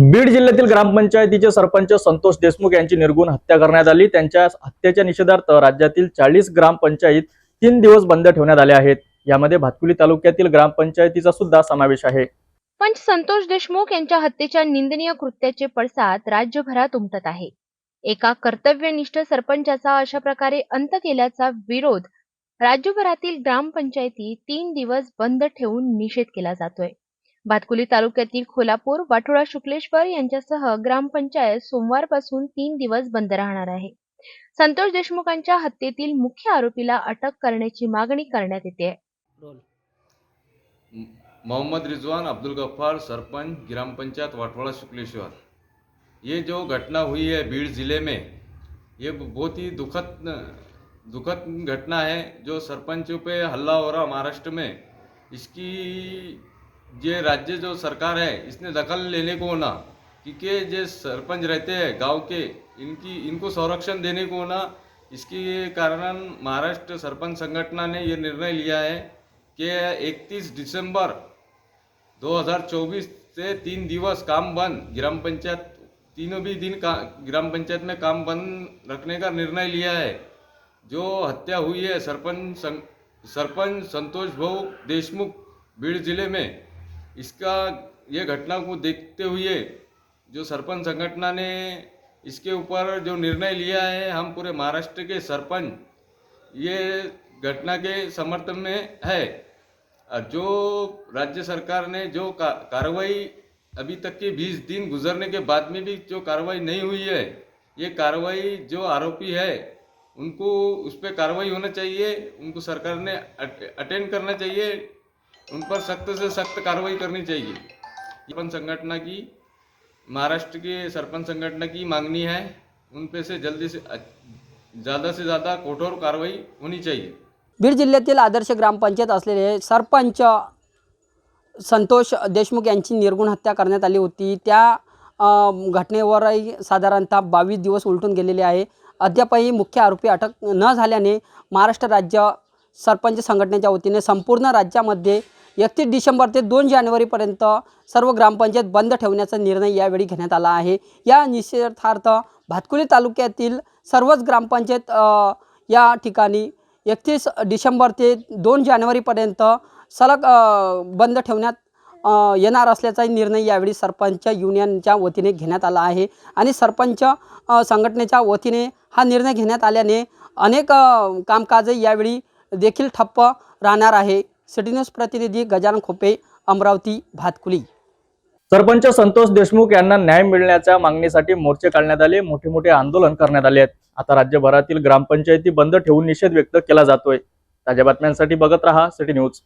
बीड जिल्ह्यातील ग्रामपंचायतीचे सरपंच संतोष देशमुख यांची निर्गुण हत्या करण्यात आली. त्यांच्या हत्येच्या निषेधार्थ राज्यातील चाळीस ग्रामपंचायत तीन दिवस बंद ठेवण्यात आले आहेत. यामध्ये भातकुली तालुक्यातील ग्रामपंचायतीचा सुद्धा समावेश आहे. पंच संतोष देशमुख यांच्या हत्येच्या निंदनीय कृत्याचे पडसाद राज्यभरात उमटत आहे. एका कर्तव्यनिष्ठ सरपंचाचा अशा प्रकारे अंत केल्याचा विरोध राज्यभरातील ग्रामपंचायती तीन दिवस बंद ठेवून निषेध केला जातोय. भातकुली तालुक्यातील खोलापूर वाठोळा शुक्लेश्वर यांच्यासह ग्रामपंचायत सोमवारपासून तीन दिवस बंद राहणार आहे. संतोष देशमुखांच्या हत्येतील मुख्य आरोपीला अटक करण्याची मागणी करण्यात येते. मोहम्मद रिजवान अब्दुल गफ्फार सरपंच ग्राम पंचायत वाटवाड़ा शुक्लेश्वर. ये जो घटना हुई है बीड़ ज़िले में ये बहुत ही दुखद दुखद घटना है जो सरपंचों पे हल्ला हो रहा महाराष्ट्र में. इसकी ये राज्य जो सरकार है, इसने दखल लेने को ना क्योंकि जो सरपंच रहते हैं गाँव के, इनकी, इनको संरक्षण देने को ना, इसके कारण महाराष्ट्र सरपंच संगठन ने ये निर्णय लिया है कि 31 दिसंबर 2024 से तीन दिवस काम बंद, ग्राम पंचायत, तीनों भी दिन का, ग्राम पंचायत में काम बंद रखने का निर्णय लिया है। जो हत्या हुई है, सरपंच सरपंच संतोष भाऊ देशमुख, बीड़ ज़िले में इसका ये घटना को देखते हुए जो सरपंच संगठन ने इसके ऊपर जो निर्णय लिया है हम पूरे महाराष्ट्र के सरपंच ये घटना के समर्थन में है। जो राज्य सरकार ने जो का, कार्रवाई अभी तक के 20 दिन गुजरने के बाद में भी जो कार्रवाई नहीं हुई है ये कार्रवाई जो आरोपी है उनको उस पर कार्रवाई होना चाहिए उनको सरकार ने अटेंड करना चाहिए। उन पर सख्त से सख्त कार्रवाई करनी चाहिए। सरपंच संगठन की महाराष्ट्र के सरपंच संगठन की मांगनी है उन पे से जल्दी से ज़्यादा से ज़्यादा कठोर कार्रवाई होनी चाहिए। बीड जिल्ह्यातील आदर्श ग्रामपंचायत असलेले सरपंच संतोष देशमुख यांची निर्गुण हत्या करण्यात आली होती. त्या घटनेवरही साधारणतः बावीस दिवस उलटून गेलेले आहे. अद्यापही मुख्य आरोपी अटक न झाल्याने महाराष्ट्र राज्य सरपंच संघटनेच्या वतीने संपूर्ण राज्यामध्ये एकतीस डिसेंबर ते दोन जानेवारीपर्यंत सर्व ग्रामपंचायत बंद ठेवण्याचा निर्णय यावेळी घेण्यात आला आहे. या निषेधार्थ भातकुली तालुक्यातील सर्वच ग्रामपंचायत या ठिकाणी एकतीस डिसेंबर ते दोन जानेवारीपर्यंत सलग बंद ठेवण्यात येणार असल्याचा निर्णय यावेळी सरपंच युनियनच्या वतीने घेण्यात आला आहे आणि सरपंच संघटनेच्या वतीने हा निर्णय घेण्यात आल्याने अनेक कामकाजे कामकाज यावेळी देखील ठप्प राहणार आहे. सिटी न्यूज प्रतिनिधी गजानन खोपे अमरावती भातकुली. सरपंच संतोष देशमुख यांना न्याय मिळण्याच्या मागणीसाठी मोर्चे काढण्यात आले मोठे मोठे आंदोलन करण्यात आले आहेत. आता राज्यभरातील ग्रामपंचायती बंद ठेवून निषेध व्यक्त केला जातोय. ताज्या बातम्यांसाठी बघत रहा सिटी न्यूज.